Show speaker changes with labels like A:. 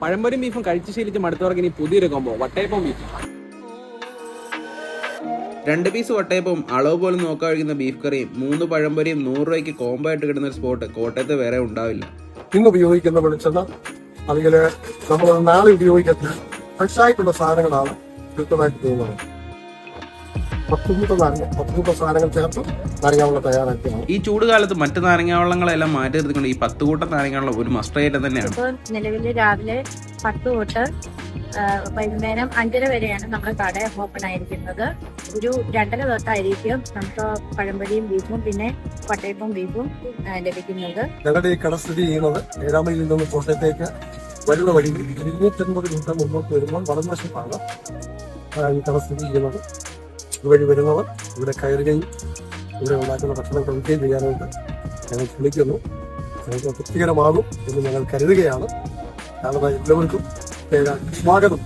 A: പഴംപൊരി ബീഫും കഴിച്ച് ശീലിച്ച് മടുത്തവർക്ക് ഇനി പുതിയൊരു കോമ്പോ വട്ടയപ്പം ബീഫ് രണ്ട് പീസ് വട്ടയപ്പവും അളവ് പോലും നോക്കാൻ കഴിക്കുന്ന ബീഫ് കറിയും മൂന്ന് പഴംപൊരിയും നൂറ് രൂപയ്ക്ക് കോംബോ ആയിട്ട് കിട്ടുന്ന ഒരു സ്പോട്ട് കോട്ടയത്ത് വേറെ ഉണ്ടാവില്ല.
B: ഇന്ന് ഉപയോഗിക്കുന്ന വെളിച്ചെണ്ണ അല്ലെങ്കിൽ നമ്മൾ നാളെ ഉപയോഗിക്കുന്ന ഫ്രഷ് ആയിട്ടുള്ള സാധനങ്ങളാണ് കൃത്യമായിട്ട് തോന്നുന്നത്. പത്ത് കൂട്ട നാരങ്ങ പത്ത് കൂട്ട സാധനങ്ങൾ ചേർത്ത് നാരങ്ങാവെള്ളം തയ്യാറാക്കിയാണ്
A: ഈ ചൂട് കാലത്ത് മറ്റു നാരങ്ങാവെള്ളങ്ങളെല്ലാം മാറ്റി നിർത്തിക്കൊണ്ട് ഈ പത്ത് കൂട്ടം നാരങ്ങാവെള്ളം ഒരു മസ്റ്റ് ആയിട്ട് തന്നെയാണ്
C: നിലവിൽ രാവിലെ പത്ത് തൊട്ട് വൈകുന്നേരം അഞ്ചര വരെയാണ് നമ്മുടെ കട ഓപ്പൺ ആയിരിക്കുന്നത്. ഒരു രണ്ടര തൊട്ടായിരിക്കും നമുക്ക് പഴംപൊരിയും ബീഫും പിന്നെ പട്ടയപ്പും ബീഫും ലഭിക്കുന്നത്.
B: ഞങ്ങളുടെ ഈ കട സ്ഥിതി ചെയ്യുന്നത് ഏഴാമയിൽ നിന്ന് കോട്ടയത്തേക്ക് വരുന്ന വഴി ഇരുന്നൂറ്റൻപത് മീറ്റർ മുന്നോട്ട് വരുമ്പോൾ വലതുവശത്താണ് വശമാണ് ഈ കട സ്ഥിതി ചെയ്യുന്നത്. ഇതുവഴി വരുന്നവർ ഇവിടെ കയറുകയും ഇവിടെ ഉണ്ടാക്കുന്ന ഭക്ഷണം കഴിക്കുകയും ചെയ്യാനായിട്ട് ഞങ്ങൾ ക്ഷണിക്കുന്നു ഞങ്ങൾക്ക് തൃപ്തികരമാകും എന്ന് ഞങ്ങൾ കരുതുകയാണ്. കാരണം എല്ലാവർക്കും സ്വാഗതം.